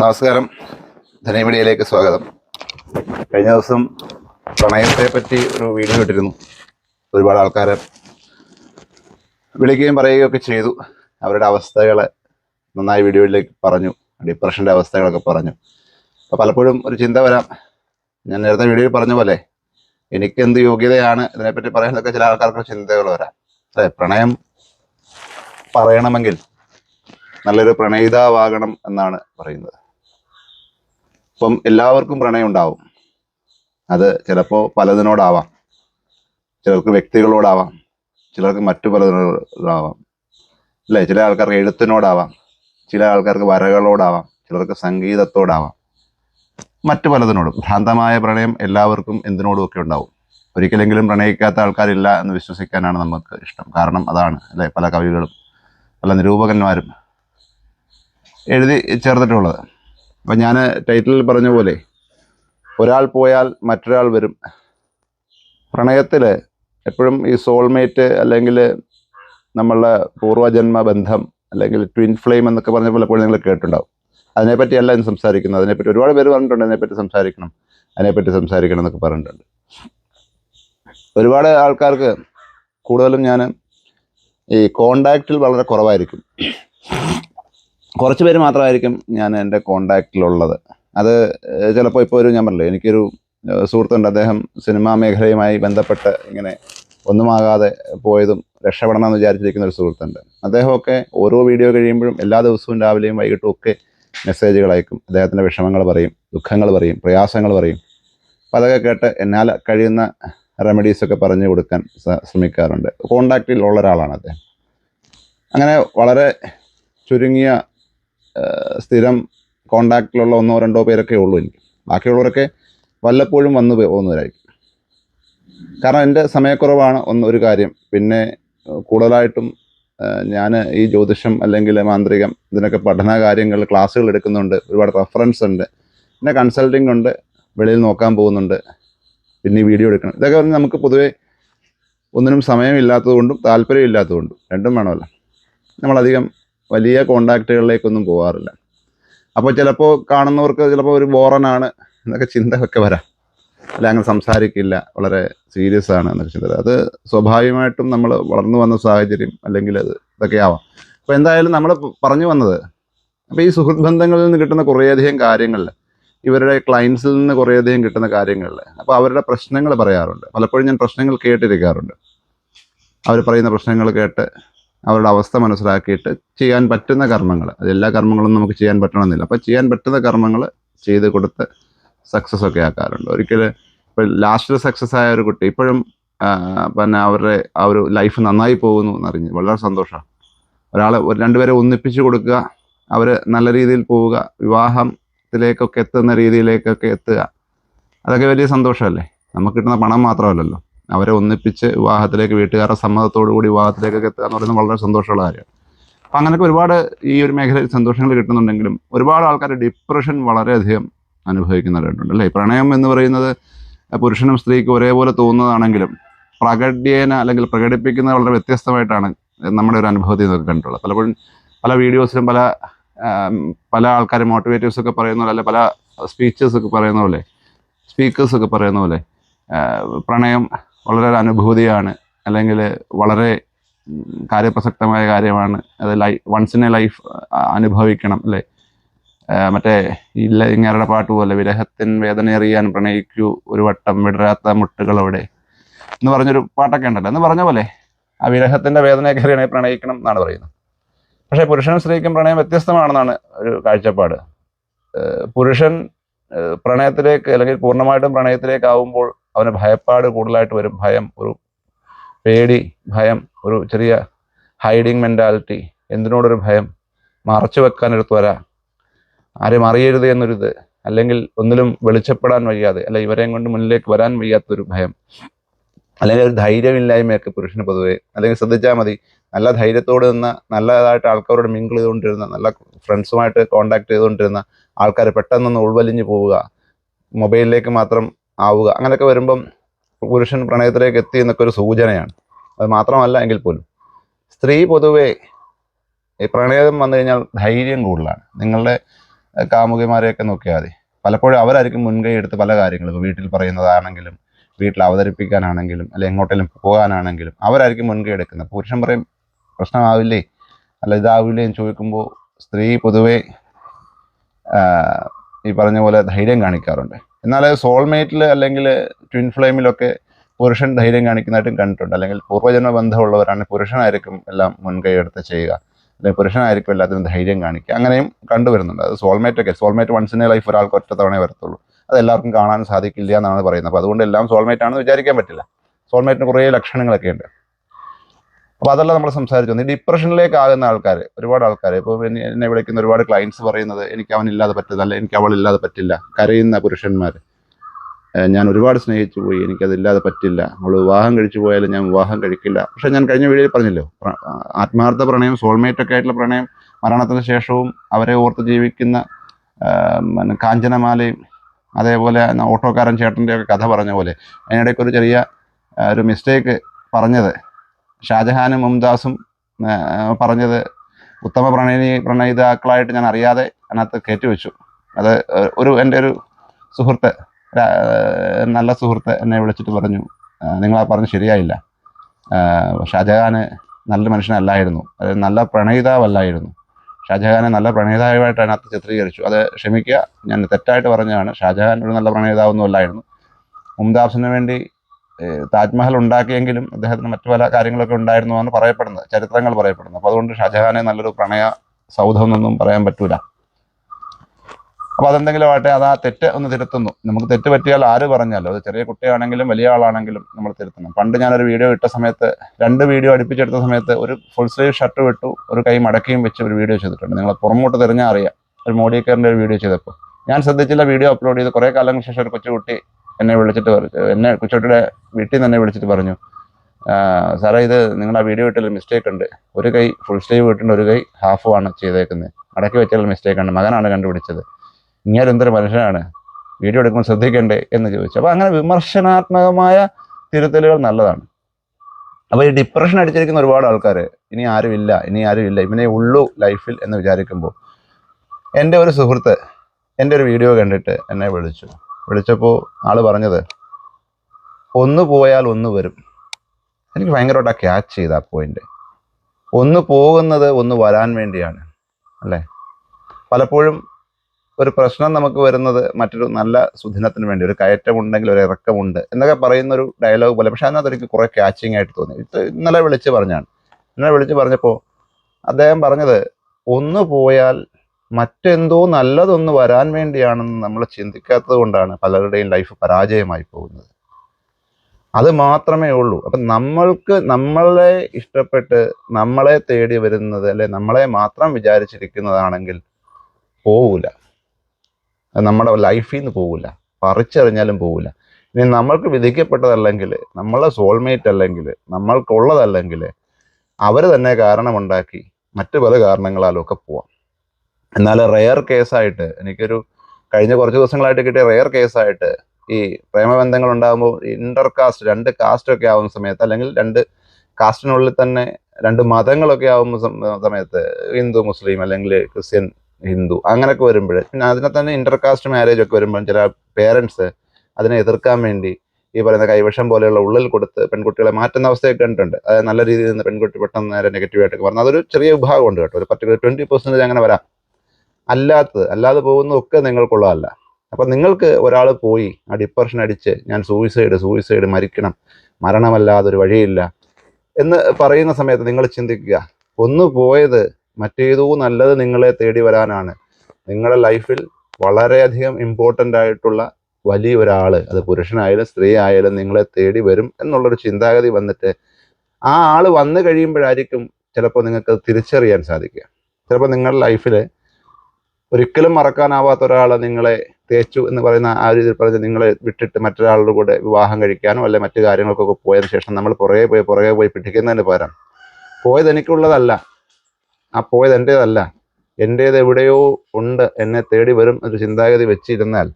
നമസ്കാരം. ധനമീഡിയയിലേക്ക് സ്വാഗതം. കഴിഞ്ഞ ദിവസം പ്രണയത്തെ പറ്റി ഒരു വീഡിയോ ഇട്ടിരുന്നു. ഒരുപാട് ആൾക്കാർ വിളിക്കുകയും പറയുകയൊക്കെ ചെയ്തു. അവരുടെ അവസ്ഥകൾ നന്നായി വീഡിയോയിലേക്ക് പറഞ്ഞു. ഡിപ്രഷന്റെ അവസ്ഥകളൊക്കെ പറഞ്ഞു. അപ്പോൾ പലപ്പോഴും ഒരു ചിന്ത വരാം. ഞാൻ നേരത്തെ വീഡിയോയിൽ പറഞ്ഞ പോലെ എനിക്ക് എന്ത് യോഗ്യതയാണ് ഇതിനെപ്പറ്റി പറയാനൊക്കെ ചില ആൾക്കാർക്ക് ചിന്തകൾ വരാം. അതെ പ്രണയം പറയണമെങ്കിൽ നല്ലൊരു പ്രണയിതാവാകണം എന്നാണ് പറയുന്നത്. ഇപ്പം എല്ലാവർക്കും പ്രണയം ഉണ്ടാവും. അത് ചിലപ്പോൾ പലതിനോടാവാം. ചിലർക്ക് വ്യക്തികളോടാവാം. ചിലർക്ക് മറ്റു പലതിനോടാവാം. അല്ലേ? ചില ആൾക്കാർക്ക് എഴുത്തിനോടാവാം. ചില ആൾക്കാർക്ക് വരകളോടാവാം. ചിലർക്ക് സംഗീതത്തോടാവാം. മറ്റു പലതിനോടും. ഭ്രാന്തമായ പ്രണയം എല്ലാവർക്കും എന്തിനോടും ഒക്കെ ഉണ്ടാവും. ഒരിക്കലെങ്കിലും പ്രണയിക്കാത്ത ആൾക്കാരില്ല എന്ന് വിശ്വസിക്കാനാണ് നമുക്ക് ഇഷ്ടം. കാരണം അതാണ് അല്ലേ? പല കവികളും പല നിരൂപകന്മാരും എഴുതി ചേർത്തിട്ടുള്ളത്. അപ്പം ഞാൻ ടൈറ്റിലിൽ പറഞ്ഞ പോലെ ഒരാൾ പോയാൽ മറ്റൊരാൾ വരും. പ്രണയത്തിൽ എപ്പോഴും ഈ സോൾമേറ്റ് അല്ലെങ്കിൽ നമ്മളുടെ പൂർവജന്മ ബന്ധം അല്ലെങ്കിൽ ട്വിൻ ഫ്ലെയിം എന്നൊക്കെ പറഞ്ഞ പലപ്പോഴും നിങ്ങൾ കേട്ടിട്ടുണ്ടാവും. അതിനെപ്പറ്റിയല്ല ഇന്ന് സംസാരിക്കുന്നത്. അതിനെപ്പറ്റി ഒരുപാട് പേര് പറഞ്ഞിട്ടുണ്ട് അതിനെപ്പറ്റി സംസാരിക്കണം അതിനെപ്പറ്റി സംസാരിക്കണം എന്നൊക്കെ പറഞ്ഞിട്ടുണ്ട്. ഒരുപാട് ആൾക്കാർക്ക് കൂടുതലും ഞാൻ ഈ കോണ്ടാക്റ്റിൽ വളരെ കുറവായിരിക്കും. കുറച്ച് പേര് മാത്രമായിരിക്കും ഞാൻ എന്റെ കോണ്ടാക്റ്റിലുള്ളത്. അത് ചിലപ്പോൾ ഇപ്പോൾ ഒരു ഞാൻ പറഞ്ഞില്ലേ എനിക്കൊരു സുഹൃത്തുണ്ട്. അദ്ദേഹം സിനിമാ മേഖലയുമായി ബന്ധപ്പെട്ട് ഇങ്ങനെ ഒന്നുമാകാതെ പോയതും രക്ഷപ്പെടണം എന്ന് വിചാരിച്ചിരിക്കുന്ന ഒരു സുഹൃത്തുണ്ട്. അദ്ദേഹമൊക്കെ ഓരോ വീഡിയോ കഴിയുമ്പോഴും എല്ലാ ദിവസവും രാവിലെയും വൈകിട്ടും ഒക്കെ മെസ്സേജുകൾ അയക്കും. അദ്ദേഹത്തിന്റെ വിഷമങ്ങൾ പറയും ദുഃഖങ്ങൾ പറയും പ്രയാസങ്ങൾ പറയും. അപ്പോൾ അതൊക്കെ കേട്ട് എന്നാൽ കഴിയുന്ന റെമഡീസൊക്കെ പറഞ്ഞു കൊടുക്കാൻ ശ്രമിക്കാറുണ്ട്. കോണ്ടാക്റ്റിൽ ഉള്ള ഒരാളാണ് അദ്ദേഹം. അങ്ങനെ വളരെ ചുരുങ്ങിയ സ്ഥിരം കോണ്ടാക്റ്റിലുള്ള ഒന്നോ രണ്ടോ പേരൊക്കെ ഉള്ളൂ എനിക്ക്. ബാക്കിയുള്ളവരൊക്കെ വല്ലപ്പോഴും വന്നു പോകുന്നവരായിരിക്കും. കാരണം എന്റെ സമയക്കുറവാണ് ഒന്ന് ഒരു കാര്യം. പിന്നെ കൂടുതലായിട്ടും ഞാൻ ഈ ജ്യോതിഷം അല്ലെങ്കിൽ മാന്ത്രികം ഇതിനൊക്കെ പഠന കാര്യങ്ങൾ ക്ലാസ്സുകൾ എടുക്കുന്നുണ്ട്. ഒരുപാട് റെഫറൻസ് ഉണ്ട്. പിന്നെ കൺസൾട്ടിങ് ഉണ്ട്. വെളിയിൽ നോക്കാൻ പോകുന്നുണ്ട്. പിന്നെ വീഡിയോ എടുക്കണം. ഇതൊക്കെ പറഞ്ഞാൽ നമുക്ക് പൊതുവേ ഒന്നിനും സമയമില്ലാത്തതുകൊണ്ടും താല്പര്യമില്ലാത്തതുകൊണ്ടും രണ്ടും വേണമല്ലോ. നമ്മളധികം വലിയ കോണ്ടാക്റ്റുകളിലേക്കൊന്നും പോകാറില്ല അപ്പോൾ ചിലപ്പോൾ കാണുന്നവർക്ക് ചിലപ്പോൾ ഒരു ബോറനാണ് എന്നൊക്കെ ചിന്തയൊക്കെ വരാം. അല്ല അങ്ങനെ സംസാരിക്കില്ല. വളരെ സീരിയസ് ആണ് എന്നൊക്കെ ചിന്ത അത് സ്വാഭാവികമായിട്ടും നമ്മൾ വളർന്നു വന്ന സാഹചര്യം അല്ലെങ്കിൽ അത് ഇതൊക്കെ ആവാം. അപ്പോൾ എന്തായാലും നമ്മൾ പറഞ്ഞു വന്നത് അപ്പോൾ ഈ സുഹൃത്ത് ബന്ധങ്ങളിൽ നിന്ന് കിട്ടുന്ന കുറേയധികം കാര്യങ്ങളിൽ ഇവരുടെ ക്ലയൻസിൽ നിന്ന് കുറേയധികം കിട്ടുന്ന കാര്യങ്ങളിൽ അപ്പോൾ അവരുടെ പ്രശ്നങ്ങൾ പറയാറുണ്ട്. പലപ്പോഴും ഞാൻ പ്രശ്നങ്ങൾ കേട്ടിരിക്കാറുണ്ട്. അവർ പറയുന്ന പ്രശ്നങ്ങൾ കേട്ട് അവരുടെ അവസ്ഥ മനസ്സിലാക്കിയിട്ട് ചെയ്യാൻ പറ്റുന്ന കർമ്മങ്ങൾ. അതെല്ലാ കർമ്മങ്ങളും നമുക്ക് ചെയ്യാൻ പറ്റണമെന്നില്ല. അപ്പോൾ ചെയ്യാൻ പറ്റുന്ന കർമ്മങ്ങൾ ചെയ്ത് കൊടുത്ത് സക്സസ് ഒക്കെ ആക്കാറുണ്ട്. ഒരിക്കലും ഇപ്പോൾ ലാസ്റ്റ് സക്സസ് ആയ ഒരു കുട്ടി ഇപ്പോഴും പിന്നെ അവരുടെ ആ ഒരു ലൈഫ് നന്നായി പോകുന്നു എന്നറിഞ്ഞ് വളരെ സന്തോഷമാണ് ഒരാൾ ഒരു രണ്ടുപേരെ ഒന്നിപ്പിച്ച് കൊടുക്കുക അവർ നല്ല രീതിയിൽ പോവുക വിവാഹത്തിലേക്കൊക്കെ എത്തുന്ന രീതിയിലേക്കൊക്കെ എത്തുക അതൊക്കെ വലിയ സന്തോഷമല്ലേ? നമുക്ക് കിട്ടുന്ന പണം മാത്രമല്ലല്ലോ. അവരെ ഒന്നിപ്പിച്ച് വിവാഹത്തിലേക്ക് വീട്ടുകാരുടെ സമ്മതത്തോടു കൂടി വിവാഹത്തിലേക്കൊക്കെ എത്തുക എന്ന് പറയുന്നത് വളരെ സന്തോഷമുള്ള കാര്യമാണ്. അപ്പം അങ്ങനെയൊക്കെ ഒരുപാട് ഈ ഒരു മേഖലയിൽ സന്തോഷങ്ങൾ കിട്ടുന്നുണ്ടെങ്കിലും ഒരുപാട് ആൾക്കാർ ഡിപ്രഷൻ വളരെയധികം അനുഭവിക്കുന്നവരുണ്ട് അല്ലേ? പ്രണയം എന്ന് പറയുന്നത് പുരുഷനും സ്ത്രീക്കും ഒരേപോലെ തോന്നുന്നതാണെങ്കിലും പ്രകടിയേന അല്ലെങ്കിൽ പ്രകടിപ്പിക്കുന്നത് വളരെ വ്യത്യസ്തമായിട്ടാണ് നമ്മുടെ ഒരു അനുഭവത്തിൽ നിന്നൊക്കെ കണ്ടിട്ടുള്ളത്. പലപ്പോഴും പല വീഡിയോസിലും പല പല ആൾക്കാർ മോട്ടിവേറ്റീവ്സ് ഒക്കെ പറയുന്ന പോലെ അല്ലെ പല സ്പീച്ചസ് ഒക്കെ പറയുന്ന പോലെ സ്പീക്കേഴ്സ് ഒക്കെ പറയുന്ന പോലെ പ്രണയം വളരെ ഒരു അനുഭൂതിയാണ് അല്ലെങ്കിൽ വളരെ കാര്യപ്രസക്തമായ കാര്യമാണ്. അത് ലൈ വൺസ് ഇൻ എ ലൈഫ് അനുഭവിക്കണം അല്ലേ? മറ്റേ ഇല്ല ഇങ്ങനെ പാട്ട് പോലെ വിരഹത്തിൻ വേദന അറിയാൻ പ്രണയിക്കൂ ഒരു വട്ടം വിടരാത്ത മുട്ടുകൾ അവിടെ. എന്ന് പറഞ്ഞൊരു പാട്ടൊക്കെ ഉണ്ടല്ലോ. എന്ന് പറഞ്ഞ പോലെ ആ വിരഹത്തിന്റെ വേദനയൊക്കെ അറിയണേ പ്രണയിക്കണം എന്നാണ് പറയുന്നത്. പക്ഷേ പുരുഷനും സ്ത്രീക്കും പ്രണയം വ്യത്യസ്തമാണെന്നാണ് ഒരു കാഴ്ചപ്പാട്. പുരുഷൻ പ്രണയത്തിലേക്ക് അല്ലെങ്കിൽ പൂർണമായിട്ടും പ്രണയത്തിലേക്ക് ആവുമ്പോൾ അവന് ഭയപ്പാട് കൂടുതലായിട്ട് വരും. ഭയം ഒരു പേടി ഭയം ഒരു ചെറിയ ഹൈഡിങ് മെന്റാലിറ്റി എന്തിനോടൊരു ഭയം? മറച്ചു വെക്കാനൊരു ത്വര. ആരും അറിയരുത് എന്നൊരിത് അല്ലെങ്കിൽ ഒന്നിലും വെളിച്ചപ്പെടാൻ വയ്യാതെ അല്ല ഇവരെയും കൊണ്ട് മുന്നിലേക്ക് വരാൻ വയ്യാത്തൊരു ഭയം. അല്ലെങ്കിൽ ഒരു ധൈര്യമില്ലായ്മയൊക്കെ പുരുഷന് പൊതുവെ. അല്ലെങ്കിൽ ശ്രദ്ധിച്ചാൽ മതി നല്ല ധൈര്യത്തോട് നിന്ന നല്ലതായിട്ട് ആൾക്കാരോട് മിങ്കിൾ ചെയ്തുകൊണ്ടിരുന്ന നല്ല ഫ്രണ്ട്സുമായിട്ട് കോണ്ടാക്ട് ചെയ്തുകൊണ്ടിരുന്ന ആൾക്കാർ പെട്ടെന്നൊന്ന് ഉൾവലിഞ്ഞു പോവുക. മൊബൈലിലേക്ക് മാത്രം ആവുക. അങ്ങനെയൊക്കെ വരുമ്പം പുരുഷൻ പ്രണയത്തിലേക്ക് എത്തി എന്നൊക്കെ ഒരു സൂചനയാണ്. അത് മാത്രമല്ല എങ്കിൽ പോലും. സ്ത്രീ പൊതുവെ ഈ പ്രണയം വന്നു കഴിഞ്ഞാൽ ധൈര്യം കൂടുതലാണ്. നിങ്ങളുടെ കാമുകിമാരെയൊക്കെ നോക്കിയാൽ മതി പലപ്പോഴും അവരായിരിക്കും മുൻകൈ എടുത്ത് പല കാര്യങ്ങളും. വീട്ടിൽ പറയുന്നതാണെങ്കിലും വീട്ടിൽ അവതരിപ്പിക്കാനാണെങ്കിലും അല്ലെങ്കിൽ എങ്ങോട്ടെങ്കിലും പോകാനാണെങ്കിലും അവരായിരിക്കും മുൻകൈ എടുക്കുന്നത്. പുരുഷൻ പറയും പ്രശ്നമാവില്ലേ? അല്ല ഇതാവില്ലേ? എന്ന് ചോദിക്കുമ്പോൾ സ്ത്രീ പൊതുവേ ഈ പറഞ്ഞ പോലെ ധൈര്യം കാണിക്കാറുണ്ട്. എന്നാൽ സോൾമേറ്റിൽ അല്ലെങ്കിൽ ട്വിൻ ഫ്ലെയിമിലൊക്കെ പുരുഷൻ ധൈര്യം കാണിക്കുന്നതായിട്ടും കണ്ടിട്ടുണ്ട്. അല്ലെങ്കിൽ പൂർവജന്മ ബന്ധമുള്ളവരാണ് പുരുഷനായിരിക്കും എല്ലാം മുൻകൈ എടുത്ത് ചെയ്യുക. അല്ലെങ്കിൽ പുരുഷനായിരിക്കും എല്ലാത്തിനും ധൈര്യം കാണിക്കുക. അങ്ങനെയും കണ്ടുവരുന്നുണ്ട്. അത് സോൾമേറ്റ് ഒക്കെ soulmate once in a life ഒരാൾക്ക് ഒറ്റ തവണയെ വരത്തുള്ളൂ. അത് എല്ലാവർക്കും കാണാൻ സാധിക്കില്ല എന്നാണ് പറയുന്നത്. അപ്പോൾ അതുകൊണ്ട് എല്ലാം സോൾമേറ്റ് ആണെന്ന് വിചാരിക്കാൻ പറ്റില്ല. സോൾമേറ്റിന് കുറേ ലക്ഷണങ്ങളൊക്കെ ഉണ്ട്. അപ്പോൾ അതല്ല നമ്മൾ സംസാരിച്ചു വന്നത്. ഡിപ്രഷനിലേക്ക് ആകുന്ന ആൾക്കാർ ഒരുപാട് ആൾക്കാർ ഇപ്പോൾ എന്നെ വിളിക്കുന്ന ഒരുപാട് ക്ലയൻസ് പറയുന്നത് എനിക്ക് അവനില്ലാതെ പറ്റില്ല അല്ലെ എനിക്ക് അവളില്ലാതെ പറ്റില്ല കരയുന്ന പുരുഷന്മാർ ഞാൻ ഒരുപാട് സ്നേഹിച്ചു പോയി എനിക്കതില്ലാതെ പറ്റില്ല. അവൾ വിവാഹം കഴിച്ചു പോയാലും ഞാൻ വിവാഹം കഴിക്കില്ല. പക്ഷേ ഞാൻ കഴിഞ്ഞ വീഡിയോയിൽ പറഞ്ഞല്ലോ ആത്മാർത്ഥ പ്രണയം സോൾമേറ്റ് ഒക്കെ ആയിട്ടുള്ള പ്രണയം മരണത്തിന് ശേഷവും അവരെ ഓർത്ത് ജീവിക്കുന്ന കാഞ്ചനമാലയും അതേപോലെ ഓട്ടോക്കാരൻ ചേട്ടന്റെ ഒക്കെ കഥ പറഞ്ഞ പോലെ അതിനിടയ്ക്ക് ഒരു ചെറിയ ഒരു മിസ്റ്റേക്ക് പറഞ്ഞത്. ഷാജഹാനും മുംതാസും പറഞ്ഞത് ഉത്തമ പ്രണയിനി പ്രണയിതാക്കളായിട്ട് ഞാൻ അറിയാതെ അതിനകത്ത് കയറ്റിവെച്ചു അത് ഒരു എന്റെ ഒരു സുഹൃത്ത് നല്ല സുഹൃത്ത് എന്നെ വിളിച്ചിട്ട് പറഞ്ഞു നിങ്ങൾ പറഞ്ഞ് ശരിയായില്ല. ഷാജഹാന് നല്ല മനുഷ്യനല്ലായിരുന്നു. അത് നല്ല പ്രണയിതാവല്ലായിരുന്നു. ഷാജഹാനെ നല്ല പ്രണയിതാവായിട്ട് അതിനകത്ത് ചിത്രീകരിച്ചു. അത് ക്ഷമിക്കുക ഞാൻ തെറ്റായിട്ട് പറഞ്ഞതാണ്. ഷാജഹാൻ ഒരു നല്ല പ്രണയിതാവൊന്നും അല്ലായിരുന്നു. മുംതാസിന് വേണ്ടി താജ്മഹൽ ഉണ്ടാക്കിയെങ്കിലും അദ്ദേഹത്തിന് മറ്റു പല കാര്യങ്ങളൊക്കെ ഉണ്ടായിരുന്നു എന്നാണ് പറയപ്പെടുന്നത് ചരിത്രങ്ങൾ പറയപ്പെടുന്നത്. അപ്പോൾ അതുകൊണ്ട് ഷാജഹാനെ നല്ലൊരു പ്രണയ സൗധം എന്നൊന്നും പറയാൻ പറ്റൂല. അപ്പോൾ അതെന്തെങ്കിലും ആട്ടെ അത് ആ തെറ്റ് ഒന്ന് തിരുത്തുന്നു. നമുക്ക് തെറ്റ് പറ്റിയാൽ ആര് പറഞ്ഞാലോ അത് ചെറിയ കുട്ടിയാണെങ്കിലും വലിയ ആളാണെങ്കിലും നമ്മൾ തിരുത്തണം. പണ്ട് ഞാനൊരു വീഡിയോ ഇട്ട സമയത്ത് രണ്ട് വീഡിയോ അടുപ്പിച്ചെടുത്ത സമയത്ത് ഒരു ഫുൾ സ്ലീവ് ഷർട്ട് വിട്ടു ഒരു കൈ മടക്കിയും വെച്ച് ഒരു വീഡിയോ ചെയ്തിട്ടുണ്ട്. നിങ്ങൾ പുറമോട്ട് തിരിഞ്ഞാൽ അറിയാം. ഒരു മോഡി കെയറിന്റെ ഒരു വീഡിയോ ചെയ്തപ്പോൾ. ഞാൻ ശ്രദ്ധിച്ചില്ല വീഡിയോ അപ്ലോഡ് ചെയ്ത്. കുറേ കാലങ്ങൾക്ക് ശേഷം ഒരു കൊച്ചുകുട്ടി എന്നെ വിളിച്ചിട്ട് പറഞ്ഞു എന്നെ കുച്ചോട്ടിയുടെ വീട്ടിൽ നിന്ന് എന്നെ വിളിച്ചിട്ട് പറഞ്ഞു. "ആ, സാറേ ഇത് നിങ്ങളുടെ ആ വീഡിയോ ഇട്ടതിൽ മിസ്റ്റേക്ക് ഉണ്ട്. ഒരു കൈ ഫുൾ സ്ലീവ് ഇട്ടുണ്ട് ഒരു കൈ ഹാഫുമാണ് ചെയ്തേക്കുന്നത്. അടക്കി വെച്ചാൽ മിസ്റ്റേക്ക് ആണ്. മകനാണ് കണ്ടുപിടിച്ചത്. ഇങ്ങനെ എന്തൊരു മനുഷ്യനാണ്? വീഡിയോ എടുക്കുമ്പോൾ ശ്രദ്ധിക്കണ്ടേ എന്ന് ചോദിച്ചു. അപ്പോൾ അങ്ങനെ വിമർശനാത്മകമായ തിരുത്തലുകൾ നല്ലതാണ്. അപ്പോൾ ഈ ഡിപ്രഷൻ അടിച്ചിരിക്കുന്ന ഒരുപാട് ആൾക്കാർ ഇനി ആരും ഇല്ല ഇനി ആരും ഇല്ല ഇവനെ ഉള്ളൂ ലൈഫിൽ എന്ന് വിചാരിക്കുമ്പോൾ എന്റെ ഒരു സുഹൃത്ത് എന്റെ ഒരു വീഡിയോ കണ്ടിട്ട് എന്നെ വിളിച്ചു. വിളിച്ചപ്പോൾ ആൾ പറഞ്ഞത് ഒന്ന് പോയാൽ ഒന്ന് വരും. എനിക്ക് ഭയങ്കരമായിട്ട് ആ ക്യാച്ച് ചെയ്ത ആ പോയിന്റ് ഒന്ന് പോകുന്നത് ഒന്ന് വരാൻ വേണ്ടിയാണ് അല്ലേ? പലപ്പോഴും ഒരു പ്രശ്നം നമുക്ക് വരുന്നത് മറ്റൊരു നല്ല സുദിനത്തിന് വേണ്ടി ഒരു കയറ്റമുണ്ടെങ്കിൽ ഒരു ഇറക്കമുണ്ട് എന്നൊക്കെ പറയുന്ന ഒരു ഡയലോഗ് പോലെ. പക്ഷെ അതിനകത്ത് എനിക്ക് കുറെ ക്യാച്ചിങ് ആയിട്ട് തോന്നി. ഇത് ഇന്നലെ വിളിച്ച് പറഞ്ഞാണ്. ഇന്നലെ വിളിച്ച് പറഞ്ഞപ്പോൾ അദ്ദേഹം പറഞ്ഞത് ഒന്ന് പോയാൽ മറ്റെന്തോ നല്ലതൊന്ന് വരാൻ വേണ്ടിയാണെന്ന് നമ്മൾ ചിന്തിക്കാത്തത് കൊണ്ടാണ് പലരുടെയും ലൈഫ് പരാജയമായി പോകുന്നത്. അത് മാത്രമേ ഉള്ളൂ. അപ്പം നമ്മൾക്ക് നമ്മളെ ഇഷ്ടപ്പെട്ട് നമ്മളെ തേടി വരുന്നത് അല്ലെ നമ്മളെ മാത്രം വിചാരിച്ചിരിക്കുന്നതാണെങ്കിൽ പോവില്ല നമ്മുടെ ലൈഫിൽ നിന്ന് പോവില്ല പറിച്ചെറിഞ്ഞാലും പോവില്ല ഇനി നമ്മൾക്ക് വിധിക്കപ്പെട്ടതല്ലെങ്കിൽ നമ്മളെ സോൾമേറ്റ് അല്ലെങ്കിൽ നമ്മൾക്കുള്ളതല്ലെങ്കിൽ അവർ തന്നെ കാരണമുണ്ടാക്കി മറ്റു പല കാരണങ്ങളാലും ഒക്കെ പോവാം. എന്നാൽ റെയർ കേസായിട്ട് എനിക്കൊരു കഴിഞ്ഞ കുറച്ച് ദിവസങ്ങളായിട്ട് കിട്ടിയ റെയർ കേസായിട്ട് ഈ പ്രേമബന്ധങ്ങൾ ഉണ്ടാകുമ്പോൾ ഇന്റർ കാസ്റ്റ് രണ്ട് കാസ്റ്റ് ഒക്കെ ആവുന്ന സമയത്ത് അല്ലെങ്കിൽ രണ്ട് കാസ്റ്റിനുള്ളിൽ തന്നെ രണ്ട് മതങ്ങളൊക്കെ ആവുന്ന സമയത്ത് ഹിന്ദു മുസ്ലിം അല്ലെങ്കിൽ ക്രിസ്ത്യൻ ഹിന്ദു അങ്ങനെയൊക്കെ വരുമ്പോൾ പിന്നെ അതിനെ തന്നെ ഇന്റർ കാസ്റ്റ് മാരേജ് ഒക്കെ വരുമ്പോൾ ചില പേരൻസ് അതിനെ എതിർക്കാൻ വേണ്ടി ഈ പറയുന്ന കൈവശം പോലെയുള്ള ഉള്ളിൽ കൊടുത്ത് പെൺകുട്ടികളെ മാറ്റുന്ന അവസ്ഥയൊക്കെ കണ്ടിട്ടുണ്ട്. അതായത് നല്ല രീതിയിൽ നിന്ന് പെൺകുട്ടി പെട്ടെന്ന് നേരെ നെഗറ്റീവായിട്ടൊക്കെ പറഞ്ഞു അതൊരു ചെറിയ വിഭാഗമുണ്ട് കേട്ടോ. ഒരു പർട്ടിക്കുലർ ട്വന്റി പെർസെന്റേജ് അങ്ങനെ വരാം. അല്ലാത്തത് അല്ലാതെ പോകുന്നതൊക്കെ നിങ്ങൾക്കുള്ളതല്ല. അപ്പൊ നിങ്ങൾക്ക് ഒരാൾ പോയി ആ ഡിപ്രഷൻ അടിച്ച് ഞാൻ സൂയിസൈഡ് സൂയിസൈഡ് മരിക്കണം മരണമല്ലാതെ ഒരു വഴിയില്ല എന്ന് പറയുന്ന സമയത്ത് നിങ്ങൾ ചിന്തിക്കുക ഒന്ന് പോയത് മറ്റേതോ നല്ലത് നിങ്ങളെ തേടി വരാനാണ്. നിങ്ങളുടെ ലൈഫിൽ വളരെയധികം ഇമ്പോർട്ടന്റ് ആയിട്ടുള്ള വലിയ ഒരാൾ അത് പുരുഷനായാലും സ്ത്രീ ആയാലും നിങ്ങളെ തേടി വരും എന്നുള്ളൊരു ചിന്താഗതി വന്നിട്ട് ആ ആൾ വന്നു കഴിയുമ്പോഴായിരിക്കും ചിലപ്പോൾ നിങ്ങൾക്ക് തിരിച്ചറിയാൻ സാധിക്കുക. ചിലപ്പോൾ നിങ്ങളുടെ ലൈഫിൽ ഒരിക്കലും മറക്കാനാവാത്ത ഒരാളെ നിങ്ങളെ തേച്ചു എന്ന് പറയുന്ന ആ രീതിയിൽ പറഞ്ഞ് നിങ്ങളെ വിട്ടിട്ട് മറ്റൊരാളുടെ കൂടെ വിവാഹം കഴിക്കാനോ അല്ലെ മറ്റു കാര്യങ്ങൾക്കൊക്കെ പോയതിനു ശേഷം നമ്മൾ പുറകെ പോയി പുറകെ പോയി പിടിക്കുന്നതിന് പകരം പോയത് എനിക്കുള്ളതല്ല. ആ പോയത് എന്റേതല്ല എന്റേത് എവിടെയോ ഉണ്ട്. എന്നെ തേടി വരും ഒരു ചിന്താഗതി വെച്ചിരുന്നാൽ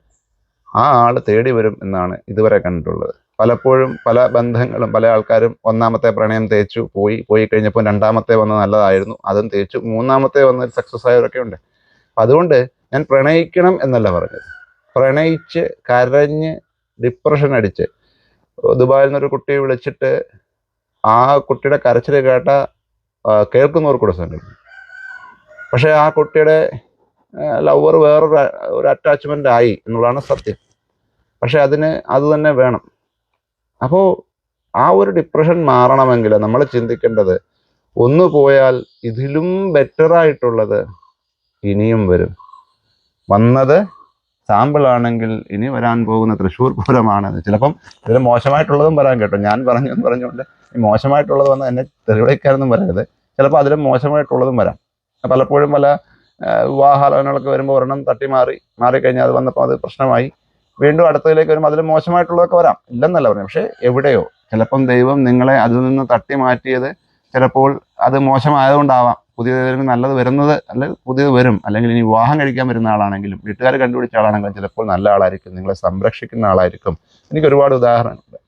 ആ ആൾ തേടി വരും എന്നാണ് ഇതുവരെ കണ്ടിട്ടുള്ളത്. പലപ്പോഴും പല ബന്ധങ്ങളും പല ആൾക്കാരും ഒന്നാമത്തെ പ്രണയം തേച്ചു പോയി. പോയി കഴിഞ്ഞപ്പോൾ രണ്ടാമത്തെ വന്ന് നല്ലതായിരുന്നു. അതും തേച്ചു. മൂന്നാമത്തെ വന്ന് സക്സസ് ആയവരൊക്കെ ഉണ്ട്. അതുകൊണ്ട് ഞാൻ പ്രണയിക്കണം എന്നല്ല പറഞ്ഞത്. പ്രണയിച്ച് കരഞ്ഞ് ഡിപ്രഷൻ അടിച്ച് ദുബായിൽ നിന്നൊരു കുട്ടിയെ വിളിച്ചിട്ട് ആ കുട്ടിയുടെ കരച്ചിൽ കേട്ട കേൾക്കുന്നവർ കൂടെ സംഘടിക്കും പക്ഷെ ആ കുട്ടിയുടെ ലവർ വേറൊരു ഒരു അറ്റാച്ച്മെന്റ് ആയി എന്നുള്ളതാണ് സത്യം. പക്ഷേ അതിന് അത് തന്നെ വേണം. അപ്പോൾ ആ ഒരു ഡിപ്രഷൻ മാറണമെങ്കിൽ നമ്മൾ ചിന്തിക്കേണ്ടത് ഒന്ന് പോയാൽ ഇതിലും ബെറ്റർ ആയിട്ടുള്ളത് ഇനിയും വരും. വന്നത് സാമ്പിൾ ആണെങ്കിൽ ഇനി വരാൻ പോകുന്ന തൃശ്ശൂർ പൂരമാണ് ചിലപ്പം ഇതിൽ മോശമായിട്ടുള്ളതും വരാൻ കേട്ടോ. ഞാൻ പറഞ്ഞു പറഞ്ഞുകൊണ്ട് ഈ മോശമായിട്ടുള്ളത് വന്ന് എന്നെ തെളിവിളിക്കാനൊന്നും പറയരുത് ചിലപ്പോൾ അതിലും മോശമായിട്ടുള്ളതും വരാം. പലപ്പോഴും പല വിവാഹാലോചനകളൊക്കെ വരുമ്പോൾ ഒരെണ്ണം തട്ടി മാറി മാറിക്കഴിഞ്ഞാൽ അത് വന്നപ്പോൾ അത് പ്രശ്നമായി. വീണ്ടും അടുത്തതിലേക്ക് വരുമ്പോൾ അതിലും മോശമായിട്ടുള്ളതൊക്കെ വരാം. ഇല്ലെന്നല്ല പറഞ്ഞു പക്ഷേ എവിടെയോ ചിലപ്പം ദൈവം നിങ്ങളെ അതിൽ നിന്ന് തട്ടി മാറ്റിയത് ചിലപ്പോൾ അത് മോശമായതുകൊണ്ടാവാം. പുതിയ നല്ലത് വരുന്നത് അല്ലെങ്കിൽ പുതിയത് വരും. അല്ലെങ്കിൽ ഇനി വിവാഹം കഴിക്കാൻ വരുന്ന ആളാണെങ്കിലും വീട്ടുകാർ കണ്ടുപിടിച്ച ആളാണെങ്കിലും ചിലപ്പോൾ നല്ല ആളായിരിക്കും നിങ്ങളെ സംരക്ഷിക്കുന്ന ആളായിരിക്കും. എനിക്ക് ഒരുപാട് ഉദാഹരണമുണ്ട്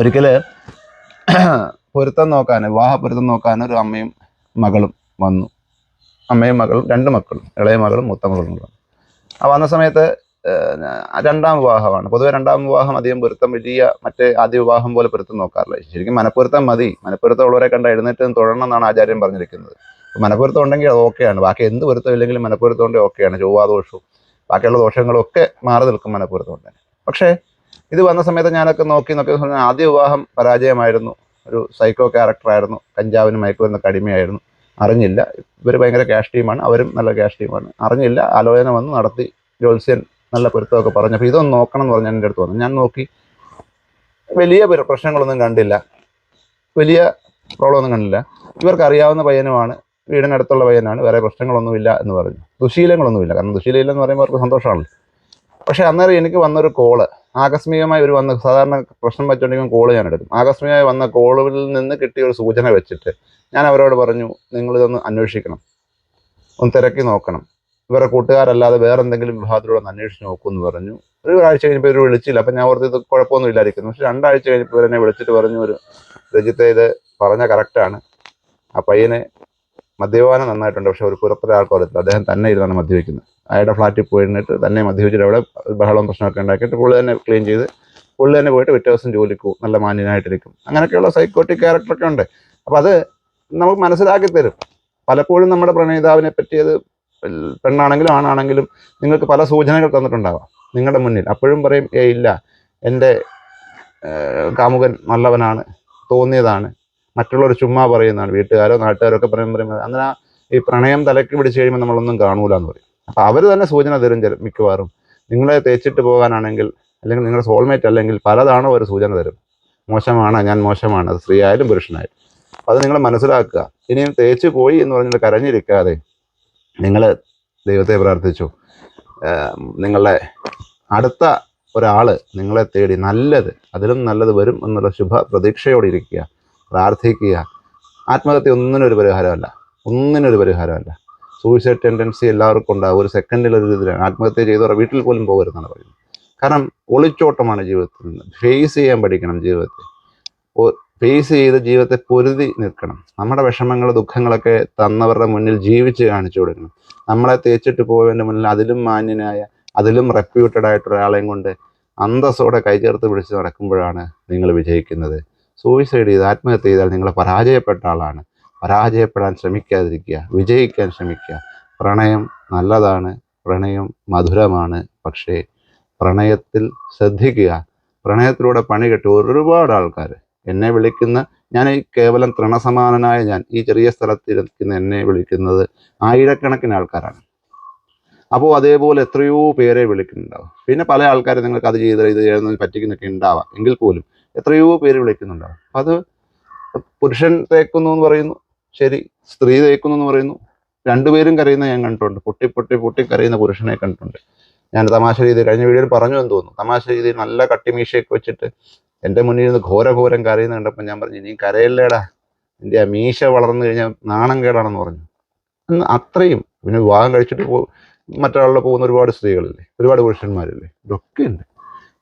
ഒരിക്കൽ പൊരുത്തം നോക്കാൻ വിവാഹ പൊരുത്തം നോക്കാൻ ഒരു അമ്മയും മകളും വന്നു. അമ്മയും മകളും രണ്ട് മക്കളും ഇളയ മകളും മൂത്ത മകളും ആ വന്ന സമയത്ത് രണ്ടാം വിവാഹമാണ്. പൊതുവെ രണ്ടാം വിവാഹം അധികം പൊരുത്തം വലിയ മറ്റേ ആദ്യ വിവാഹം പോലെ പൊരുത്തം നോക്കാറില്ല. ശരിക്കും മനപ്പൊരുത്തം മതി. മനപ്പൊരുത്തം ഉള്ളവരെ കണ്ട എഴുന്നേറ്റ് തുടരണം എന്നാണ് ആചാര്യം പറഞ്ഞിരിക്കുന്നത്. അപ്പൊ മനപ്പൊരുത്തം ഉണ്ടെങ്കിൽ അത് ഓക്കെയാണ്. ബാക്കി എന്ത് പൊരുത്തം ഇല്ലെങ്കിലും മനപ്പൊരുത്തം ഉണ്ടെങ്കിൽ ഓക്കെയാണ് ചൊവ്വാദോഷവും ബാക്കിയുള്ള ദോഷങ്ങളൊക്കെ മാറി നിൽക്കും മനപ്പൊരുത്തം ഉണ്ട് പക്ഷേ ഇത് വന്ന സമയത്ത് ഞാനൊക്കെ നോക്കി നോക്കി പറഞ്ഞാൽ ആദ്യ വിവാഹം പരാജയമായിരുന്നു. ഒരു സൈക്കോ ക്യാരക്ടറായിരുന്നു കഞ്ചാവിനും മയക്കുമരുന്നൊക്കെ അടിമയായിരുന്നു. അറിഞ്ഞില്ല. ഇവർ ഭയങ്കര ക്യാഷ് ടീമാണ് അവരും നല്ല ക്യാഷ് ടീമാണ് അറിഞ്ഞില്ല. ആലോചന വന്ന് നടത്തി ജോത്സ്യൻ നല്ല പൊരുത്തമൊക്കെ പറഞ്ഞു. അപ്പോൾ ഇതൊന്ന് നോക്കണം എന്ന് പറഞ്ഞ് എന്റെ അടുത്ത് വന്നു. ഞാൻ നോക്കി. വലിയ പ്ര- പ്രശ്നങ്ങളൊന്നും കണ്ടില്ല. വലിയ പ്രോബ്ലം ഒന്നും കണ്ടില്ല. ഇവർക്ക് അറിയാവുന്ന പയ്യനുമാണ് വീടിനടുത്തുള്ള പയ്യനാണ്. വേറെ പ്രശ്നങ്ങളൊന്നുമില്ല എന്ന് പറഞ്ഞു. ദുശീലങ്ങളൊന്നുമില്ല. കാരണം ദുശീലമില്ലെന്ന് പറയുമ്പോൾ അവർക്ക് സന്തോഷമാണല്ലോ. പക്ഷേ അന്നേരം എനിക്ക് വന്നൊരു കോൾ ആകസ്മികമായി ഒരു വന്ന സാധാരണ പ്രശ്നം വെച്ചുകൊണ്ടെങ്കിൽ കോൾ ഞാൻ എടുക്കും ആകസ്മികമായി വന്ന കോളിൽ നിന്ന് കിട്ടിയ ഒരു സൂചന വെച്ചിട്ട് ഞാൻ അവരോട് പറഞ്ഞു നിങ്ങളിതൊന്ന് അന്വേഷിക്കണം. ഒന്ന് തിരക്കി നോക്കണം. ഇവരെ കൂട്ടുകാരല്ലാതെ വേറെ എന്തെങ്കിലും വിഭാഗത്തിലൂടെ ഒന്ന് അന്വേഷിച്ച് നോക്കൂ എന്ന് പറഞ്ഞു. ഒരു ആഴ്ച കഴിഞ്ഞപ്പോൾ ഇവർ വിളിച്ചില്ല. അപ്പം ഞാൻ ഓർത്ത് ഇത് കുഴപ്പമൊന്നും ഇല്ലായിരിക്കുന്നു. പക്ഷെ രണ്ടാഴ്ച കഴിഞ്ഞപ്പോൾ ഇവരെന്നെ വിളിച്ചിട്ട് പറഞ്ഞു ഒരു രജിത്തെ ഇത് കറക്റ്റാണ് ആ പയ്യനെ മദ്യപാനം നന്നായിട്ടുണ്ട് പക്ഷെ ഒരു പുറപ്പെട്ട ആൾക്കും അറിയത്തില്ല. അദ്ദേഹം തന്നെ ഇരുന്നാണ് മദ്യപിക്കുന്നത്. അയാളുടെ ഫ്ലാറ്റിൽ പോയിരുന്നിട്ട് തന്നെ മദ്യപിച്ചിട്ട് അവിടെ ബഹളം പ്രശ്നമൊക്കെ ഉണ്ടാക്കിയിട്ട് പുള്ളി തന്നെ ക്ലീൻ ചെയ്ത് പുള്ളി തന്നെ പോയിട്ട് പിറ്റേ ദിവസം ജോലിക്ക് പോകും. നല്ല മാന്യനായിട്ടിരിക്കും. അങ്ങനെയൊക്കെയുള്ള സൈക്കോട്ടിക് ക്യാരക്ടറൊക്കെ ഉണ്ട്. അപ്പം അത് നമുക്ക് മനസ്സിലാക്കി തരും. പലപ്പോഴും നമ്മുടെ പ്രണയിതാവിനെ പറ്റിയത് പെണ്ണാണെങ്കിലും ആണാണെങ്കിലും നിങ്ങൾക്ക് പല സൂചനകൾ തന്നിട്ടുണ്ടാവാം. നിങ്ങളുടെ മുന്നിൽ. അപ്പോഴും പറയും ഏ ഇല്ല. എന്റെ കാമുകൻ നല്ലവനാണ് തോന്നിയതാണ്. മറ്റുള്ളവർ ചുമ്മാ പറയുന്നതാണ്. വീട്ടുകാരോ നാട്ടുകാരോ ഒക്കെ പറയുമ്പോൾ പറയുമ്പോൾ അങ്ങനെ ഈ പ്രണയം തലക്ക് പിടിച്ച് കഴിയുമ്പോൾ നമ്മളൊന്നും കാണൂല എന്ന് പറയും. അപ്പോൾ അവർ തന്നെ സൂചന തരും ചില മിക്കവാറും. നിങ്ങളെ തേച്ചിട്ട് പോകാനാണെങ്കിൽ അല്ലെങ്കിൽ നിങ്ങളുടെ സോൾമേറ്റ് അല്ലെങ്കിൽ പലതാണോ ഒരു സൂചന തരും. മോശമാണ് ഞാൻ മോശമാണ് അത് സ്ത്രീ ആയാലും പുരുഷനായാലും അത് നിങ്ങൾ മനസ്സിലാക്കുക. ഇനിയും തേച്ച് പോയി എന്ന് പറഞ്ഞിട്ട് കരഞ്ഞിരിക്കാതെ നിങ്ങൾ ദൈവത്തെ പ്രാർത്ഥിച്ചു. നിങ്ങളുടെ അടുത്ത ഒരാൾ നിങ്ങളെ തേടി നല്ലത് അതിലും നല്ലത് വരും എന്നുള്ള ശുഭ പ്രതീക്ഷയോടെ ഇരിക്കുക. പ്രാർത്ഥിക്കുക. ആത്മഹത്യ ഒന്നിനും ഒരു പരിഹാരമല്ല. ഒന്നിനും ഒരു പരിഹാരമല്ല. സൂയിസൈഡ് ടെൻഡൻസി എല്ലാവർക്കും ഉണ്ടാകും ഒരു സെക്കൻഡിൽ ഒരു ഇതിലാണ്. ആത്മഹത്യ ചെയ്തവരുടെ വീട്ടിൽ പോലും പോകരുതെന്നാണ് പറയുന്നത്. കാരണം ഒളിച്ചോട്ടമാണ് ജീവിതത്തിൽ നിന്ന്. ഫേസ് ചെയ്യാൻ പഠിക്കണം ജീവിതത്തെ. ഫേസ് ചെയ്ത് ജീവിതത്തെ പൊരുതി നിൽക്കണം. നമ്മുടെ വിഷമങ്ങൾ ദുഃഖങ്ങളൊക്കെ തന്നവരുടെ മുന്നിൽ ജീവിച്ച് കാണിച്ചു കൊടുക്കണം. നമ്മളെ തേച്ചിട്ട് പോയവന്റെ മുന്നിൽ അതിലും മാന്യനായ അതിലും റെപ്യൂട്ടഡ് ആയിട്ട് ഒരാളെയും കൊണ്ട് അന്തസ്സോടെ കൈചേർത്ത് പിടിച്ച് നടക്കുമ്പോഴാണ് നിങ്ങൾ വിജയിക്കുന്നത്. സൂയിസൈഡ് ചെയ്ത് ആത്മഹത്യ ചെയ്താൽ നിങ്ങൾ പരാജയപ്പെട്ട ആളാണ്. പരാജയപ്പെടാൻ ശ്രമിക്കാതിരിക്കുക വിജയിക്കാൻ ശ്രമിക്കുക. പ്രണയം നല്ലതാണ് പ്രണയം മധുരമാണ് പക്ഷേ പ്രണയത്തിൽ ശ്രദ്ധിക്കുക. പ്രണയത്തിലൂടെ പണി കെട്ടി ഒരുപാട് ആൾക്കാർ എന്നെ വിളിക്കുന്ന ഞാൻ ഈ കേവലം തൃണസമാനനായ ഞാൻ ഈ ചെറിയ സ്ഥലത്തിരിക്കുന്ന എന്നെ വിളിക്കുന്നത് ആയിരക്കണക്കിന് ആൾക്കാരാണ്. അപ്പോൾ അതേപോലെ എത്രയോ പേരെ വിളിക്കുന്നുണ്ടാവും. പിന്നെ പല ആൾക്കാരും നിങ്ങൾക്ക് അത് ചെയ്ത് ഇത് ചെയ്യുന്നതിന് പറ്റിക്കുന്നൊക്കെ ഉണ്ടാവാം. എങ്കിൽ പോലും എത്രയോ പേര് വിളിക്കുന്നുണ്ടാവും അത് പുരുഷൻ തേക്കുന്നു എന്ന് പറയുന്നു ശരി സ്ത്രീ തേക്കുന്നു എന്ന് പറയുന്നു. രണ്ടുപേരും കരയുന്ന ഞാൻ കണ്ടിട്ടുണ്ട്. പൊട്ടി പൊട്ടി പൊട്ടി കരയുന്ന പുരുഷനെ കണ്ടിട്ടുണ്ട്. ഞാൻ തമാശ രീതി കഴിഞ്ഞ വീഡിയോയിൽ പറഞ്ഞു എന്ന് തോന്നുന്നു. തമാശ രീതിയിൽ നല്ല കട്ടിമീശയൊക്കെ വെച്ചിട്ട് എന്റെ മുന്നിൽ നിന്ന് ഘോരഘോരം കരയുന്ന കണ്ടപ്പോൾ ഞാൻ പറഞ്ഞു നീ കരയല്ലേടാ? എന്റെ ആ മീശ വളർന്നു കഴിഞ്ഞാൽ നാണം കേടാണെന്ന് പറഞ്ഞു. അന്ന് അത്രയും പിന്നെ വിവാഹം കഴിച്ചിട്ട് പോ മറ്റൊരാളിൽ പോകുന്ന ഒരുപാട് സ്ത്രീകളില്ലേ ഒരുപാട് പുരുഷന്മാരില്ലേ ഇതൊക്കെ ഉണ്ട്.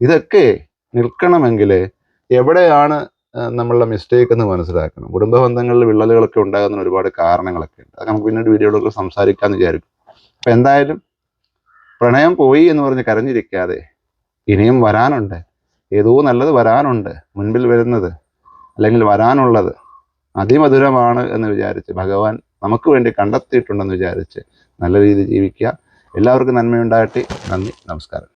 ഇതൊക്കെ നിൽക്കണമെങ്കിൽ എവിടെയാണ് നമ്മളുടെ മിസ്റ്റേക്ക് എന്ന് മനസ്സിലാക്കണം. കുടുംബ ബന്ധങ്ങളിൽ വിള്ളലുകളൊക്കെ ഉണ്ടാകുന്ന ഒരുപാട് കാരണങ്ങളൊക്കെ ഉണ്ട്. അത് നമുക്ക് പിന്നീട് വീഡിയോകളൊക്കെ സംസാരിക്കാമെന്ന് വിചാരിക്കും. അപ്പം എന്തായാലും പ്രണയം പോയി എന്ന് പറഞ്ഞ് കരഞ്ഞിരിക്കാതെ ഇനിയും വരാനുണ്ട്. ഏതോ നല്ലത് വരാനുണ്ട്. മുൻപിൽ വരുന്നത് അല്ലെങ്കിൽ വരാനുള്ളത് അതിമധുരമാണ് എന്ന് വിചാരിച്ച് ഭഗവാൻ നമുക്ക് വേണ്ടി കണ്ടെത്തിയിട്ടുണ്ടെന്ന് വിചാരിച്ച് നല്ല രീതിയിൽ ജീവിക്കുക. എല്ലാവർക്കും നന്മയുണ്ടാകട്ടെ. നന്ദി. നമസ്കാരം.